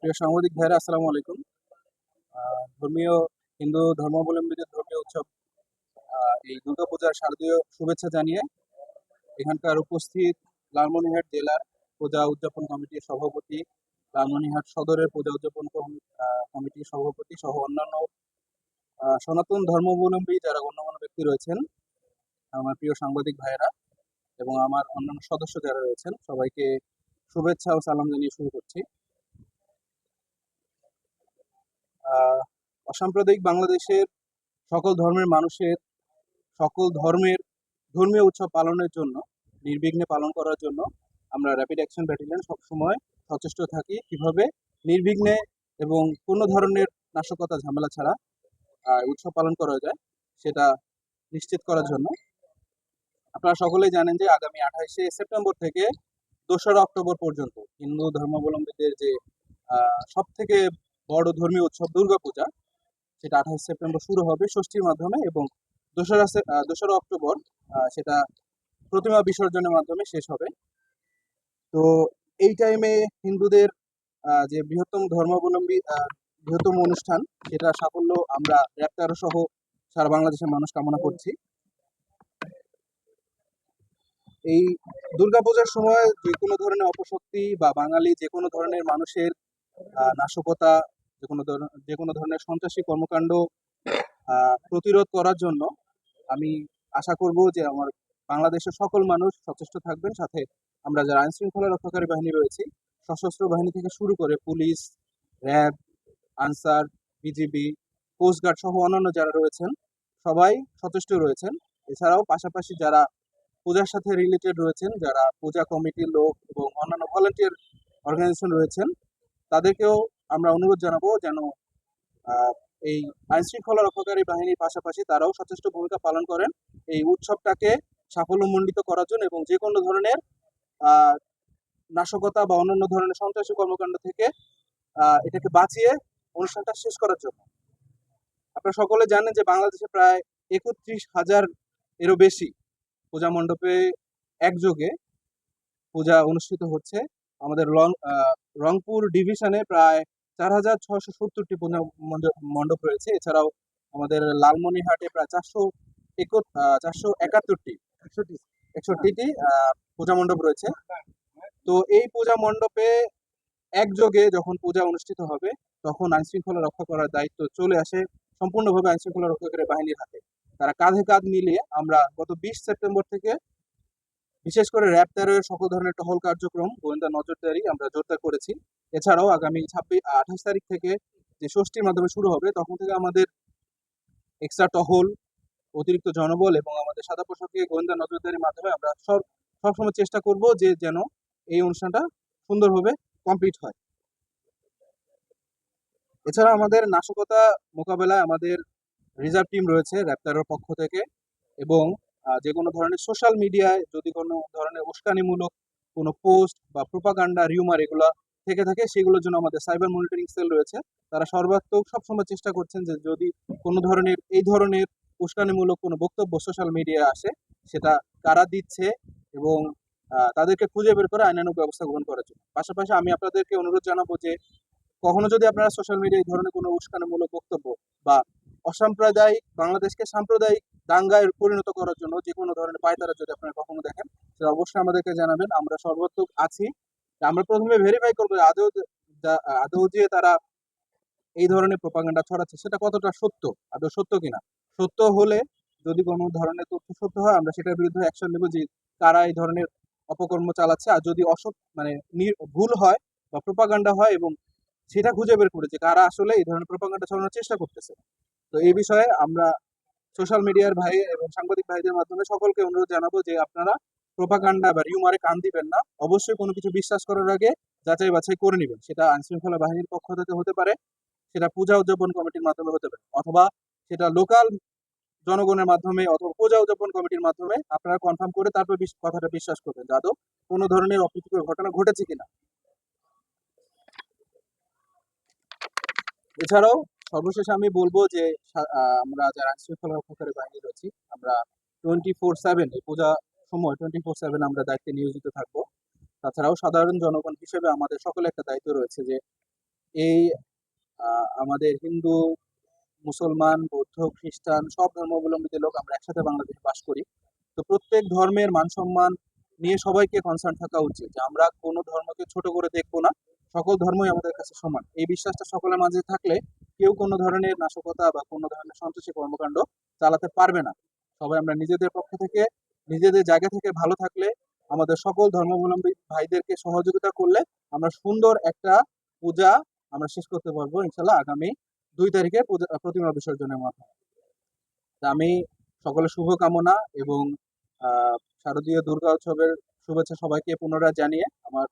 প্রিয় সাংবাদিক ভাইরা আসসালামু আলাইকুম। ধর্মীয় হিন্দু ধর্মাবলম্বীদের ধর্মীয় উৎসব এই দুর্গাপূজার শারদীয় শুভেচ্ছা জানিয়ে এখানকার উপস্থিত লালমনিরহাট জেলার পূজা উদযাপন কমিটির সভাপতি, লালমনিরহাট সদরের পূজা উদযাপন কমিটির সভাপতি সহ অন্যান্য সনাতন ধর্মাবলম্বী যারা গণ্যমান্য ব্যক্তি রয়েছেন, আমার প্রিয় সাংবাদিক ভাইয়েরা এবং আমার অন্যান্য সদস্য যারা রয়েছেন, সবাইকে শুভেচ্ছা ও সালাম জানিয়ে শুরু করছি। অসাম্প্রদায়িক বাংলাদেশের সকল ধর্মের মানুষের, সকল ধর্মের ধর্মীয় উৎসব পালনের জন্য, নির্বিঘ্নে পালন করার জন্য আমরা র্যাপিড অ্যাকশন ব্যাটালিয়ন সবসময় সচেষ্ট থাকি। কীভাবে? নির্বিঘ্নে এবং কোনো ধরনের নাশকতা, ঝামেলা ছাড়া উৎসব পালন করা যায়, সেটা নিশ্চিত করার জন্য। আপনারা সকলেই জানেন যে আগামী আঠাইশে সেপ্টেম্বর থেকে দোসরা অক্টোবর পর্যন্ত হিন্দু ধর্মাবলম্বীদের যে সব থেকে বড় ধর্মীয় উৎসব দুর্গাপূজা, সেটা আঠাইশ সেপ্টেম্বর শুরু হবে ষষ্ঠীর মাধ্যমে এবং দোসরা দোসরা অক্টোবর সেটা প্রতিমা বিসর্জনের মাধ্যমে শেষ হবে। তো এই টাইমে হিন্দুদের যে বৃহত্তম ধর্মাবলম্বী বৃহত্তম অনুষ্ঠান, সেটা সাফল্য আমরা র্যাপ্তারো সহ সারা বাংলাদেশের মানুষ কামনা করছি। এই দুর্গাপূজার সময় যে কোনো ধরনের অপশক্তি বা বাঙালি যে কোনো ধরনের মানুষের নাশকতা যে কোনো ধরনের যে কোনো ধরনের সন্ত্রাসী কর্মকাণ্ড প্রতিরোধ করার জন্য আমি আশা করব যে আমার বাংলাদেশের সকল মানুষ সচেষ্ট থাকবেন। সাথে আমরা যারা আইন শৃঙ্খলা রক্ষাকারী বাহিনী রয়েছি, সশস্ত্র বাহিনী থেকে শুরু করে police, RAB, Ansar, BGB coastguard সহ অন্যান্য যারা রয়েছেন, সবাই সচেষ্ট রয়েছেন। এছাড়াও পাশাপাশি যারা পূজার সাথে রিলেটেড রয়েছেন, যারা পূজা কমিটির লোক এবং অন্যান্য ভলেন্টিয়ার অর্গানাইজেশন রয়েছেন, তাদেরকেও আমরা অনুরোধ জানাব যেন এই আইন শৃঙ্খলা রক্ষাকারী বাহিনীর পাশাপাশি তারাও সচেষ্ট ভূমিকা পালন করেন এই উৎসবটাকে সাফল্যমণ্ডিত করার জন্য এবং যে কোনো ধরনের নাশকতা বা অন্যান্য ধরনের সন্ত্রাসী কর্মকাণ্ড থেকে এটাকে বাঁচিয়ে অনুষ্ঠানটা শেষ করার জন্য। আপনারা সকলে জানেন যে বাংলাদেশে প্রায় একত্রিশ হাজার এরও বেশি পূজা মণ্ডপে একযোগে পূজা অনুষ্ঠিত হচ্ছে। আমাদের রংপুর ডিভিশনে প্রায় চার হাজার ছশো সত্তরটি পূজা মণ্ডপ- রয়েছে। এছাড়াও আমাদের লালমনিরহাটে প্রায় চারশো একর চারশো একাত্তরটি, একষট্টি, একষট্টিটি পূজা মণ্ডপ রয়েছে। তো এই পূজা মণ্ডপে একযোগে যখন পূজা অনুষ্ঠিত হবে, তখন আইন শৃঙ্খলা রক্ষা করার দায়িত্ব চলে আসে, সম্পূর্ণভাবে আইন শৃঙ্খলা রক্ষাকারী বাহিনীর হাতে তারা কাঁধে কাঁধ মিলিয়ে আমরা গত বিশ সেপ্টেম্বর থেকে বিশেষ করে র্যাব তেরোর সকল ধরনের টহল কার্যক্রম, গোয়েন্দা নজরদারি আমরা জোরদার করেছি। এছাড়াও আগামী ছাব্বিশ, আঠাশ তারিখ থেকে যে ষষ্ঠীর মাধ্যমে শুরু হবে, তখন থেকে আমাদের এক্সট্রা টহল অতিরিক্ত জনবল এবং আমাদের সাদা পোশাকে গোয়েন্দা নজরদারির মাধ্যমে আমরা সব সবসময় চেষ্টা করব যে যেন এই অনুষ্ঠানটা সুন্দরভাবে কমপ্লিট হয়। এছাড়া আমাদের নাশকতা মোকাবেলায় আমাদের রিজার্ভ টিম রয়েছে র্যাপ্তারের পক্ষ থেকে এবং যে কোনো ধরনের সোশ্যাল মিডিয়ায় যদি কোনো ধরনের উস্কানিমূলক কোনো পোস্ট বা প্রোপাগান্ডা রিউমার এগুলো থেকে থাকে, সেগুলোর জন্য আমাদের সাইবার মনিটরিং সেল রয়েছে। তারা সর্বাত্মক সবসময় চেষ্টা করছেন যে যদি কোনো ধরনের, এই ধরনের উস্কানিমূলক কোনো বক্তব্য সোশ্যাল মিডিয়ায় আসে, সেটা কারা দিচ্ছে এবং তাদেরকে খুঁজে বের করে আইনানুগ ব্যবস্থা গ্রহণ করার জন্য। পাশাপাশি আমি আপনাদেরকে অনুরোধ জানাব যে, কখনো যদি আপনারা সোশ্যাল মিডিয়ায় এই ধরনের কোনো উস্কানিমূলক বক্তব্য বা অসাম্প্রদায়িক, বাংলাদেশকে সাম্প্রদায়িক দাঙ্গায় পরিণত করার জন্য যে কোনো ধরনের পায়তারা যদি আপনারা কখনো দেখেন সেটা অবশ্যই আমাদেরকে জানাবেন। আমরা সর্বাত্মক আছি। আমরা প্রথমে ভেরিফাই করব আদৌ আদৌ যে তারা এই ধরনের প্রপাগান্ডা ছড়াচ্ছে, সেটা কতটা সত্য? আদৌ সত্য কিনা? সত্য হলে যদি কোনো ধরনের তথ্য সত্য হয়, আমরা সেটার বিরুদ্ধে অ্যাকশন নেব যে কারা এই ধরনের অপকর্ম চালাচ্ছে। আর যদি অসৎ মানে ভুল হয় বা প্রপাগান্ডা হয় এবং সেটা খুঁজে বের করে যে কারা আসলে এই ধরনের প্রপাগান্ডা ছড়ানোর চেষ্টা করতেছে? তো এই বিষয়ে আমরা সোশ্যাল মিডিয়ার ভাই এবং সাংবাদিক ভাইদের মাধ্যমে সকলকে অনুরোধ জানাব যে আপনারা প্রোপাগান্ডা বা রিউমারে কান দিবেন না। অবশ্যই কোনো কিছু বিশ্বাস করার আগে যাচাই বাছাই করে নেবেন। সেটা আইন শৃঙ্খলা বাহিনীর পক্ষ থেকে হতে পারে, সেটা পূজা উদযাপন কমিটির মাধ্যমে হতে পারে, অথবা সেটা লোকাল জনগণের মাধ্যমে অথবা পূজা উদযাপন কমিটির মাধ্যমে আপনারা কনফার্ম করে তারপর কথাটা বিশ্বাস করবেন যাদব কোনো ধরনের অপ্রীতিকর ঘটনা ঘটেছে কিনা। এছাড়াও সর্বশেষে আমি বলব যে আমরা যারা আইন শৃঙ্খলা রক্ষাকারী বাহিনী রয়েছি, আমরা টোয়েন্টি ফোর সেভেন এই পূজা সময় টোয়েন্টি ফোর সেভেন আমরা দায়িত্বে নিয়োজিত থাকব। তাছাড়াও সাধারণ জনগণ হিসেবে আমাদের সকলে একটা দায়িত্ব রয়েছে যে, এই আমাদের হিন্দু, মুসলমান, বৌদ্ধ, খ্রিস্টান সব ধর্মাবলম্বীদের লোক আমরা একসাথে বাংলাদেশে বাস করি। তো প্রত্যেক ধর্মের মান সম্মান নিয়ে সবাইকে কনসার্ন থাকা উচিত যে, আমরা কোনো ধর্মকে ছোট করে দেখব না। সকল ধর্মই আমাদের কাছে সমান। এই বিশ্বাসটা সকলের মাঝে থাকলে কেউ কোনো ধরনের নাশকতা বা কোনো ধরনের সন্ত্রাসী কর্মকাণ্ড চালাতে পারবে না। সবাই আমরা নিজেদের পক্ষ থেকে, নিজেদের জায়গা থেকে ভালো থাকলে, আমাদের সকল ধর্মাবলম্বী ভাইদেরকে সহযোগিতা করলে আমরা সুন্দর একটা পূজা আমরা শেষ করতে পারব ইনশাল্লাহ আগামী দুই তারিখে প্রতিমা বিসর্জনের মাধ্যমে। আমি সকলের শুভকামনা এবং শারদীয় দুর্গা উৎসবের শুভেচ্ছা সবাইকে পুনরায় জানিয়ে আমার